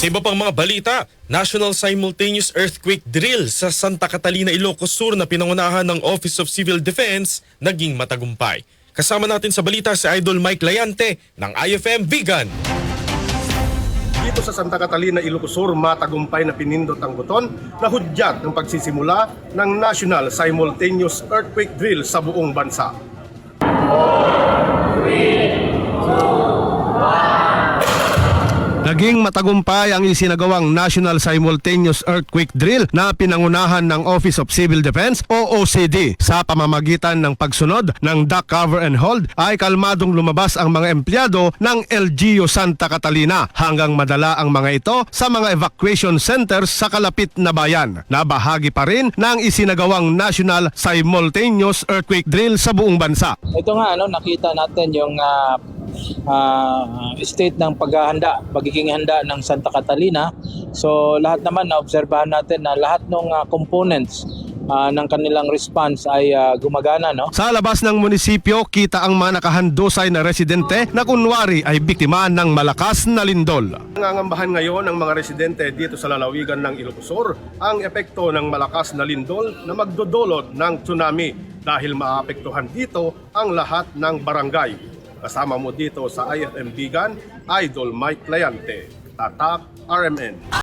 Sa iba pang mga balita, National Simultaneous Earthquake Drill sa Santa Catalina, Ilocos Sur na pinangunahan ng Office of Civil Defense naging matagumpay. Kasama natin sa balita si Idol Mike Layante ng IFM Vegan. Dito sa Santa Catalina, Ilocos Sur, matagumpay na pinindot ang buton na hudyat ng pagsisimula ng National Simultaneous Earthquake Drill sa buong bansa. Naging matagumpay ang isinagawang National Simultaneous Earthquake Drill na pinangunahan ng Office of Civil Defense o OCD. Sa pamamagitan ng pagsunod ng duck cover and hold ay kalmadong lumabas ang mga empleyado ng LGU Santa Catalina hanggang madala ang mga ito sa mga evacuation centers sa kalapit na bayan na bahagi pa rin ng isinagawang National Simultaneous Earthquake Drill sa buong bansa. Ito nga ano nakita natin yung ah, ah, state ng paghahanda, pagiging handa ng Santa Catalina. So lahat naman naobserbahan natin na lahat ng components ah, ng kanilang response ay ah, gumagana no. Sa labas ng munisipyo, kita ang mga nakahandusay na residente na kunwari ay biktima ng malakas na lindol. Nangangambahan ngayon ng mga residente dito sa lalawigan ng Ilocos Sur ang epekto ng malakas na lindol na magdodolot ng tsunami dahil maapektuhan dito ang lahat ng barangay. Kasama mo dito sa IFM Bigan, Idol Mike Layante, Tatak RMN.